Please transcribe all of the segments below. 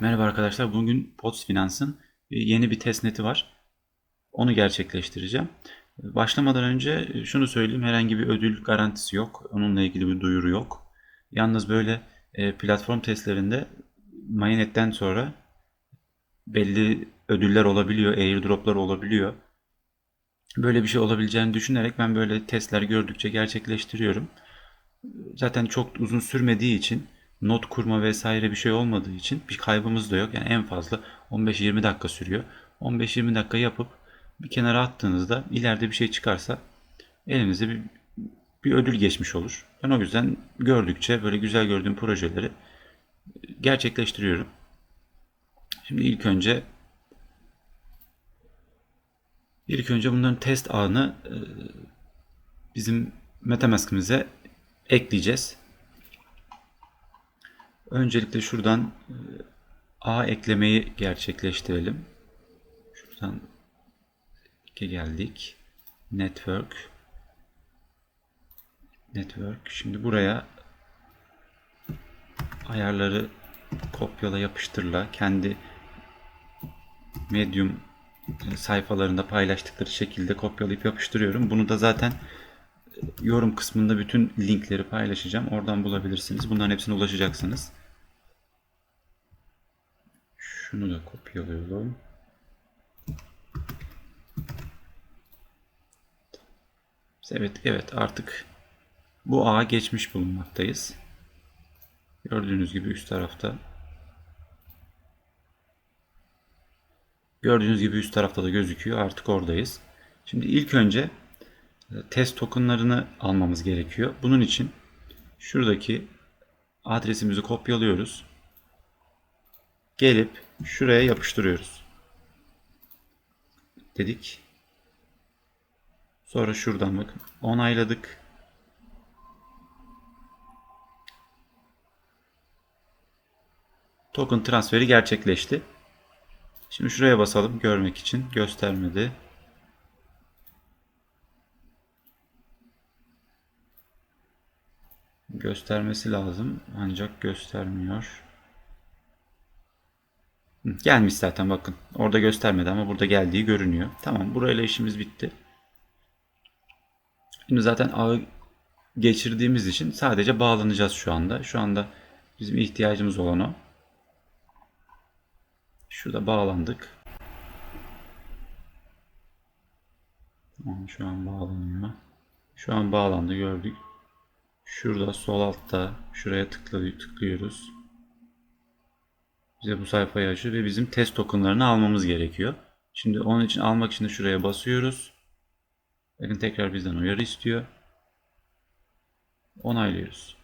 Merhaba arkadaşlar. Bugün POTS Finans'ın yeni bir testneti var. Onu gerçekleştireceğim. Başlamadan önce şunu söyleyeyim. Herhangi bir ödül garantisi yok. Onunla ilgili bir duyuru yok. Yalnız böyle e, platform testlerinde Mainnet'ten sonra belli ödüller olabiliyor. Airdroplar olabiliyor. Böyle bir şey olabileceğini düşünerek ben böyle testler gördükçe gerçekleştiriyorum. Zaten çok uzun sürmediği için not kurma vesaire bir şey olmadığı için bir kaybımız da yok. Yani en fazla 15-20 dakika sürüyor. 15-20 dakika yapıp bir kenara attığınızda ileride bir şey çıkarsa elinize bir, bir ödül geçmiş olur. Ben o yüzden gördükçe böyle güzel gördüğüm projeleri gerçekleştiriyorum. Şimdi ilk önce ilk önce bunların test ağını e, bizim MetaMask'imize ekleyeceğiz. Öncelikle şuradan e, A eklemeyi gerçekleştirelim. Şuradan geldik. Network. Network. Şimdi buraya ayarları kopyala yapıştırla kendi Medium sayfalarında paylaştıkları şekilde kopyalayıp yapıştırıyorum. Bunu da zaten yorum kısmında bütün linkleri paylaşacağım. Oradan bulabilirsiniz. Bunların hepsine ulaşacaksınız. Şunu da kopyalayalım. Evet, evet artık bu ağa geçmiş bulunmaktayız. Gördüğünüz gibi üst tarafta Gördüğünüz gibi üst tarafta da gözüküyor. Artık oradayız. Şimdi ilk önce test tokenlarını almamız gerekiyor. Bunun için şuradaki adresimizi kopyalıyoruz. Gelip şuraya yapıştırıyoruz. Dedik. Sonra şuradan bakın onayladık. Token transferi gerçekleşti. Şimdi şuraya basalım görmek için. Göstermedi. Göstermesi lazım ancak göstermiyor. Gelmiş zaten bakın. Orada göstermedi ama burada geldiği görünüyor. Tamam burayla işimiz bitti. Şimdi zaten ağı geçirdiğimiz için sadece bağlanacağız şu anda. Şu anda bizim ihtiyacımız olan o. Şurada bağlandık. Şu an bağlanıyor. Şu an bağlandı gördük. Şurada sol altta şuraya tıklıyoruz. Bize bu sayfayı açıyor ve bizim test tokenlarını almamız gerekiyor. Şimdi onun için almak için de şuraya basıyoruz. Bakın tekrar bizden uyarı istiyor. Onaylıyoruz.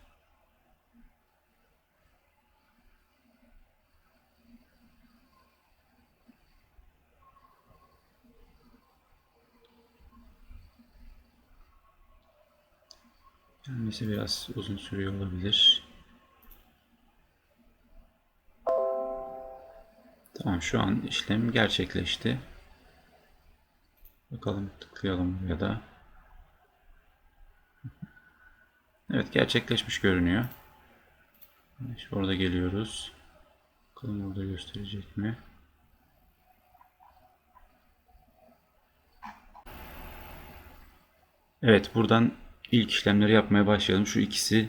Gelmesi biraz uzun sürüyor olabilir. Tamam şu an işlem gerçekleşti. Bakalım tıklayalım buraya da. Evet gerçekleşmiş görünüyor. İşte orada geliyoruz. Bakalım orada gösterecek mi? Evet buradan ilk işlemleri yapmaya başlayalım. Şu ikisi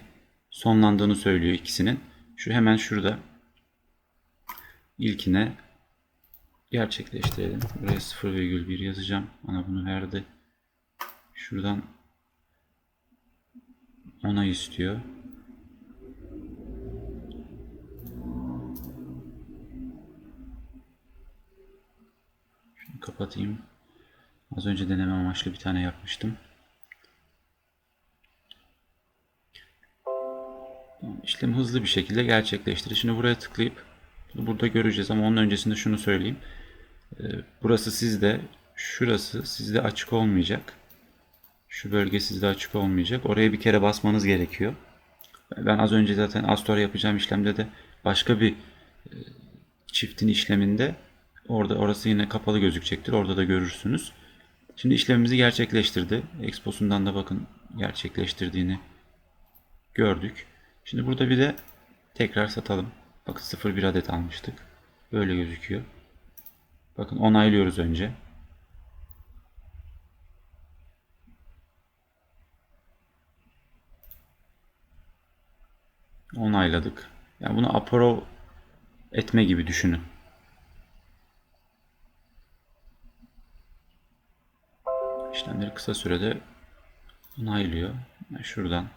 sonlandığını söylüyor ikisinin. Şu hemen şurada ilkine gerçekleştirelim. Buraya 0,1 yazacağım. Bana bunu verdi. Şuradan onay istiyor. Şunu kapatayım. Az önce deneme amaçlı bir tane yapmıştım. İşlemi hızlı bir şekilde gerçekleştirir. Şimdi buraya tıklayıp burada göreceğiz ama onun öncesinde şunu söyleyeyim. Ee, burası sizde, şurası sizde açık olmayacak. Şu bölge sizde açık olmayacak. Oraya bir kere basmanız gerekiyor. Ben az önce zaten Astor yapacağım işlemde de başka bir e, çiftin işleminde orada orası yine kapalı gözükecektir. Orada da görürsünüz. Şimdi işlemimizi gerçekleştirdi. Expo'sundan da bakın gerçekleştirdiğini gördük. Şimdi burada bir de tekrar satalım. Bakın 0,1 adet almıştık. Böyle gözüküyor. Bakın onaylıyoruz önce. Onayladık. Yani bunu approve etme gibi düşünün. İşlemleri kısa sürede onaylıyor. Şuradan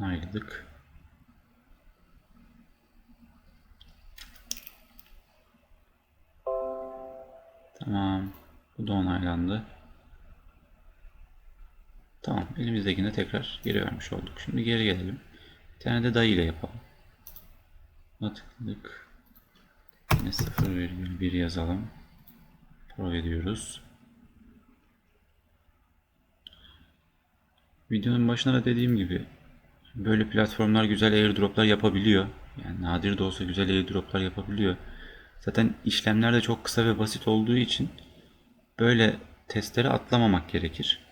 onayladık. Tamam. Bu da onaylandı. Tamam. Elimizdekini tekrar geri vermiş olduk. Şimdi geri gelelim. Bir tane de dayı ile yapalım. Buna tıkladık. Yine 0,1 yazalım. Pro ediyoruz. Videonun başında da dediğim gibi böyle platformlar güzel airdroplar yapabiliyor. Yani nadir de olsa güzel airdroplar yapabiliyor. Zaten işlemler de çok kısa ve basit olduğu için böyle testleri atlamamak gerekir.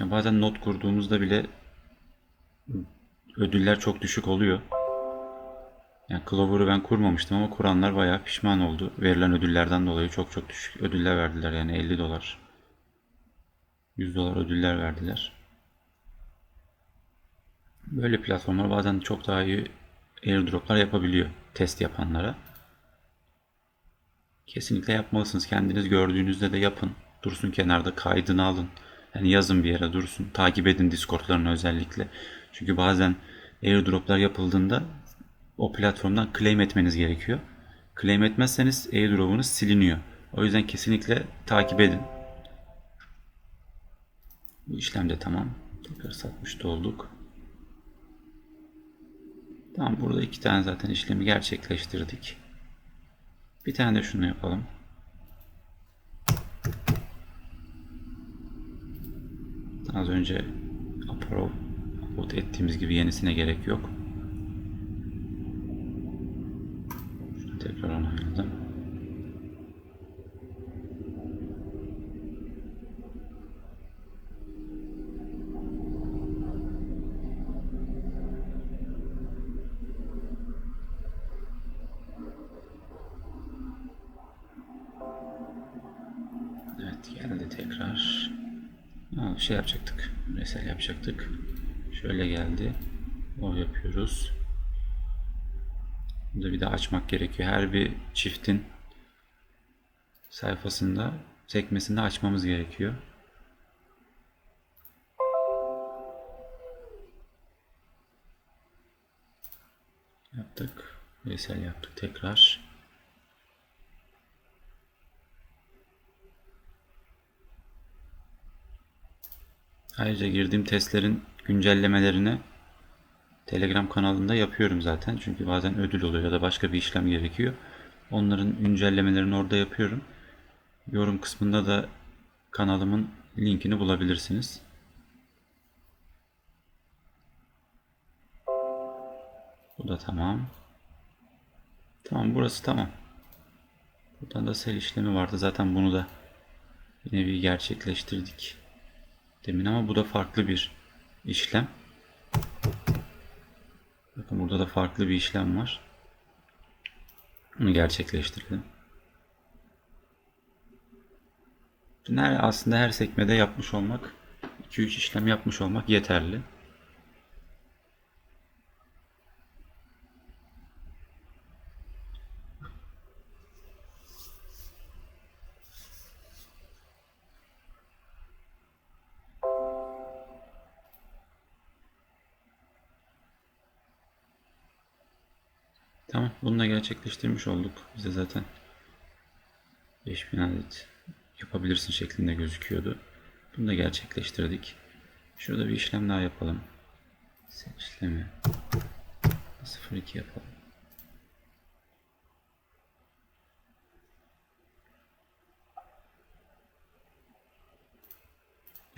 Ya bazen not kurduğumuzda bile ödüller çok düşük oluyor. Yani Clover'ı ben kurmamıştım ama kuranlar bayağı pişman oldu. Verilen ödüllerden dolayı çok çok düşük ödüller verdiler. Yani 50 dolar, 100 dolar ödüller verdiler. Böyle platformlar bazen çok daha iyi airdroplar yapabiliyor test yapanlara. Kesinlikle yapmalısınız. Kendiniz gördüğünüzde de yapın. Dursun kenarda kaydını alın. Yani yazın bir yere dursun. Takip edin Discord'larını özellikle. Çünkü bazen airdroplar yapıldığında o platformdan claim etmeniz gerekiyor. Claim etmezseniz airdrop'unuz siliniyor. O yüzden kesinlikle takip edin. Bu işlem de tamam. Tekrar satmış da olduk. Tamam burada iki tane zaten işlemi gerçekleştirdik. Bir tane de şunu yapalım. Az önce approve upload ettiğimiz gibi yenisine gerek yok. Şunu tekrar onayladım. Evet geldi tekrar. Ha, şey yapacaktık. Resel yapacaktık. Şöyle geldi. O yapıyoruz. Burada bir de açmak gerekiyor. Her bir çiftin sayfasında sekmesinde açmamız gerekiyor. Yaptık. Resel yaptık tekrar. Ayrıca girdiğim testlerin güncellemelerini Telegram kanalında yapıyorum zaten. Çünkü bazen ödül oluyor ya da başka bir işlem gerekiyor. Onların güncellemelerini orada yapıyorum. Yorum kısmında da kanalımın linkini bulabilirsiniz. Bu da tamam. Tamam burası tamam. Buradan da sel işlemi vardı. Zaten bunu da yine bir gerçekleştirdik demin ama bu da farklı bir işlem. Bakın burada da farklı bir işlem var. Bunu gerçekleştirdim. Her, aslında her sekmede yapmış olmak, 2-3 işlem yapmış olmak yeterli. Tamam, bunu da gerçekleştirmiş olduk. Bize zaten 5000 adet yapabilirsin şeklinde gözüküyordu. Bunu da gerçekleştirdik. Şurada bir işlem daha yapalım. Sen işlemi 02 yapalım.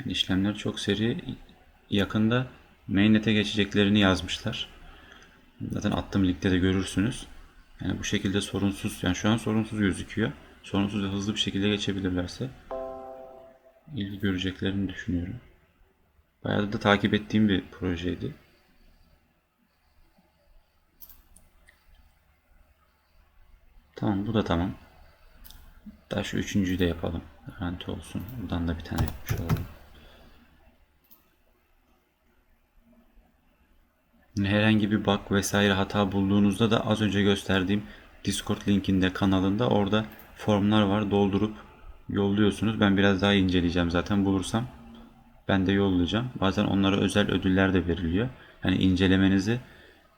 Yani işlemler çok seri. Yakında mainnet'e geçeceklerini yazmışlar. Zaten attığım linkte de görürsünüz. Yani bu şekilde sorunsuz, yani şu an sorunsuz gözüküyor. Sorunsuz ve hızlı bir şekilde geçebilirlerse ilgi göreceklerini düşünüyorum. Bayağı da takip ettiğim bir projeydi. Tamam bu da tamam. Daha şu üçüncüyü de yapalım. Garanti olsun. Buradan da bir tane yapmış olalım. Herhangi bir bug vesaire hata bulduğunuzda da az önce gösterdiğim Discord linkinde kanalında orada formlar var. Doldurup yolluyorsunuz. Ben biraz daha inceleyeceğim zaten bulursam. Ben de yollayacağım. Bazen onlara özel ödüller de veriliyor. Yani incelemenizi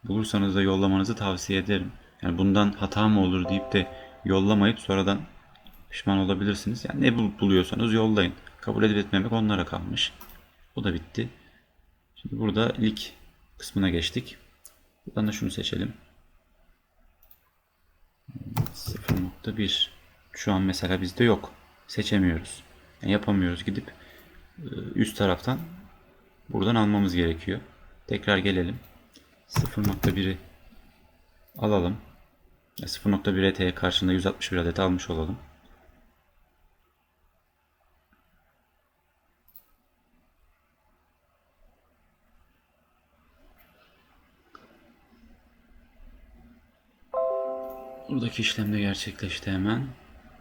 bulursanız da yollamanızı tavsiye ederim. Yani bundan hata mı olur deyip de yollamayıp sonradan pişman olabilirsiniz. Yani ne bul- buluyorsanız yollayın. Kabul edip etmemek onlara kalmış. Bu da bitti. Şimdi burada ilk kısmına geçtik. Buradan da şunu seçelim. 0.1 Şu an mesela bizde yok. Seçemiyoruz. Yani yapamıyoruz. Gidip e, üst taraftan buradan almamız gerekiyor. Tekrar gelelim. 0.1'i alalım. 0.1 ET'ye karşında 161 adet almış olalım. Buradaki işlem de gerçekleşti hemen.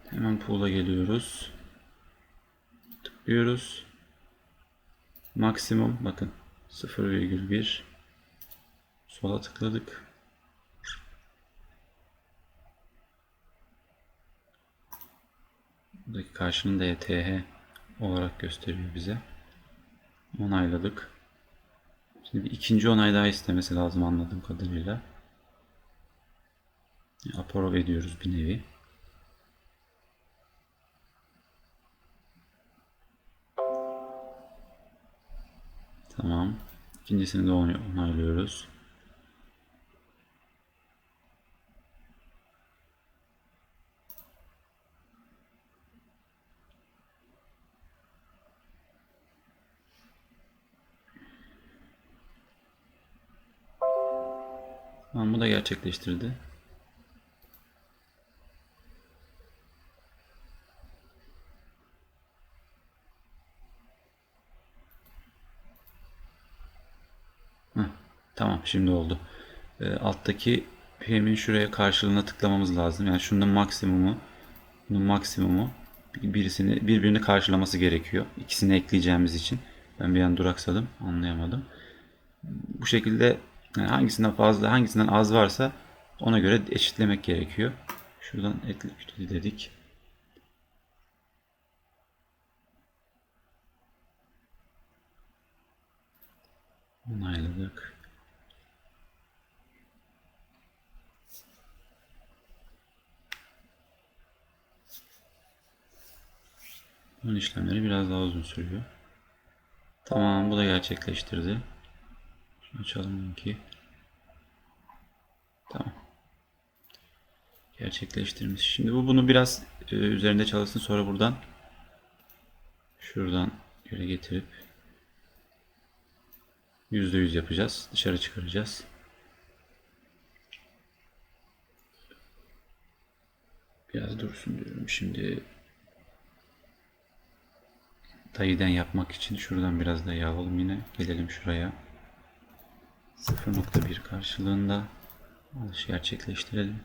Hemen pool'a geliyoruz. Tıklıyoruz. Maksimum bakın 0,1 sola tıkladık. Buradaki karşının da ETH olarak gösteriyor bize. Onayladık. Şimdi bir ikinci onay daha istemesi lazım anladığım kadarıyla. Approve ediyoruz bir nevi. Tamam. İkincisini de onay- onaylıyoruz. Tamam bu da gerçekleştirdi. Heh, tamam şimdi oldu. Ee, alttaki PM'in şuraya karşılığına tıklamamız lazım. Yani şunun maksimumu, bunun maksimumu birisini birbirini karşılaması gerekiyor. İkisini ekleyeceğimiz için. Ben bir an duraksadım, anlayamadım. Bu şekilde yani hangisinden fazla, hangisinden az varsa ona göre eşitlemek gerekiyor. Şuradan ekle kütle dedik. Onayladık. Bunun işlemleri biraz daha uzun sürüyor. Tamam bu da gerçekleştirdi. Şunu açalım linki. Tamam. Gerçekleştirmiş. Şimdi bu bunu biraz e, üzerinde çalışsın sonra buradan şuradan göre getirip %100 yapacağız. Dışarı çıkaracağız. Biraz dursun diyorum. Şimdi dayıden yapmak için şuradan biraz da yağalım yine. Gelelim şuraya. 0.1 karşılığında alış gerçekleştirelim.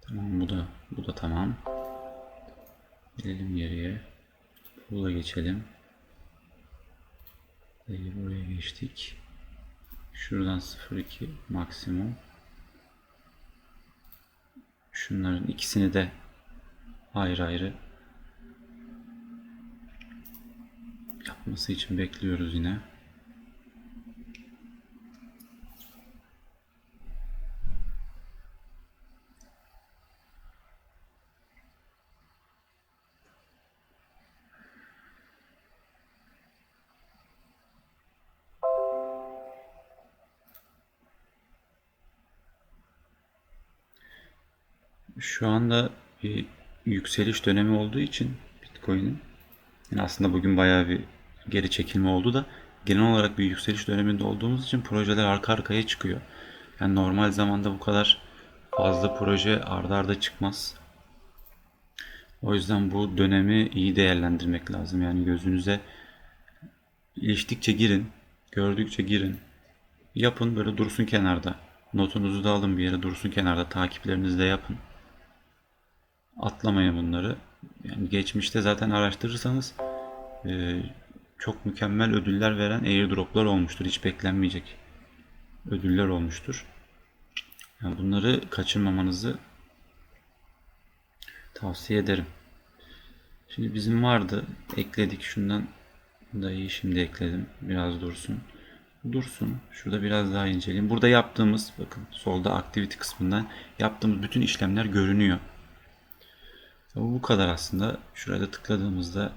Tamam bu da bu da tamam. Gelelim geriye. Pool'a geçelim. Dayı buraya geçtik. Şuradan 0.2 maksimum. Şunların ikisini de ayrı ayrı yapması için bekliyoruz yine. Şu anda bir yükseliş dönemi olduğu için Bitcoin'in yani aslında bugün bayağı bir geri çekilme oldu da genel olarak bir yükseliş döneminde olduğumuz için projeler arka arkaya çıkıyor. Yani normal zamanda bu kadar fazla proje arda arda çıkmaz. O yüzden bu dönemi iyi değerlendirmek lazım. Yani gözünüze iliştikçe girin, gördükçe girin. Yapın böyle dursun kenarda. Notunuzu da alın bir yere dursun kenarda. Takiplerinizi de yapın. Atlamayın bunları. Yani geçmişte zaten araştırırsanız e, çok mükemmel ödüller veren airdroplar olmuştur. Hiç beklenmeyecek ödüller olmuştur. Yani bunları kaçırmamanızı tavsiye ederim. Şimdi bizim vardı. Ekledik. Şundan da iyi şimdi ekledim. Biraz dursun. Dursun. Şurada biraz daha inceleyin. Burada yaptığımız bakın solda activity kısmından yaptığımız bütün işlemler görünüyor. Bu kadar aslında. Şurada tıkladığımızda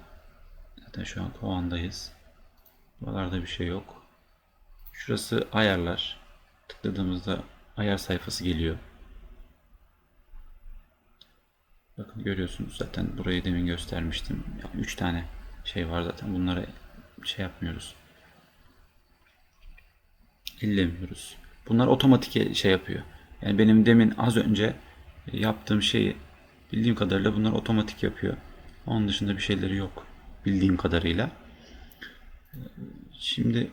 zaten şu an o andayız. Buralarda bir şey yok. Şurası ayarlar. Tıkladığımızda ayar sayfası geliyor. Bakın görüyorsunuz zaten burayı demin göstermiştim. Yani 3 tane şey var zaten. Bunlara şey yapmıyoruz. ellemiyoruz. Bunlar otomatik şey yapıyor. Yani benim demin az önce yaptığım şeyi bildiğim kadarıyla bunlar otomatik yapıyor. Onun dışında bir şeyleri yok. Bildiğim kadarıyla. Şimdi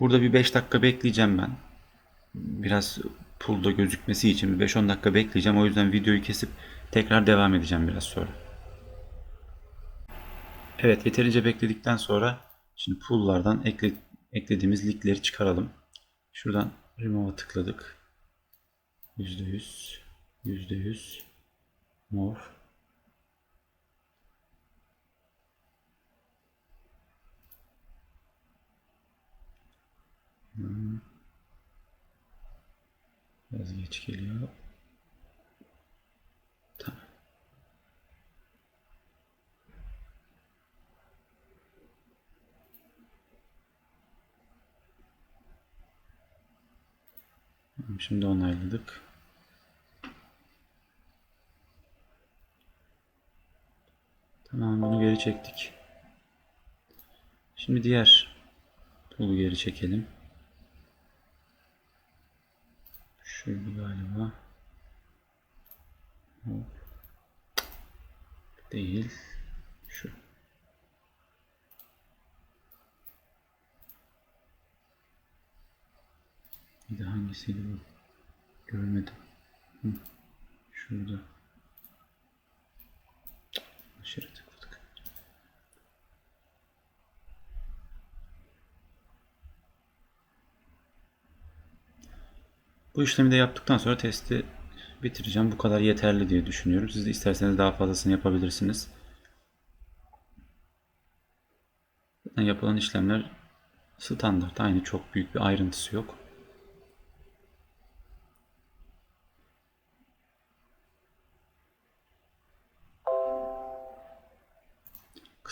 burada bir 5 dakika bekleyeceğim ben. Biraz pulda gözükmesi için bir 5-10 dakika bekleyeceğim. O yüzden videoyu kesip tekrar devam edeceğim biraz sonra. Evet yeterince bekledikten sonra şimdi pool'lardan ekle, eklediğimiz linkleri çıkaralım. Şuradan remove'a tıkladık. %100 %100 move Hmm. Biraz geç geliyor. Tamam. Şimdi onayladık. Tamam bunu geri çektik. Şimdi diğer tool'u geri çekelim. Şuydu galiba. Değil. Şu. Bir de hangisiydi bu? Görmedim. Hı. Şurada. Aşırı tıkladık. Bu işlemi de yaptıktan sonra testi bitireceğim. Bu kadar yeterli diye düşünüyorum. Siz de isterseniz daha fazlasını yapabilirsiniz. Yapılan işlemler standart. Aynı çok büyük bir ayrıntısı yok.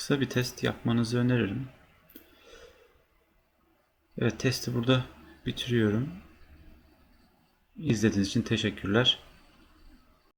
Kısa bir test yapmanızı öneririm. Evet testi burada bitiriyorum. İzlediğiniz için teşekkürler.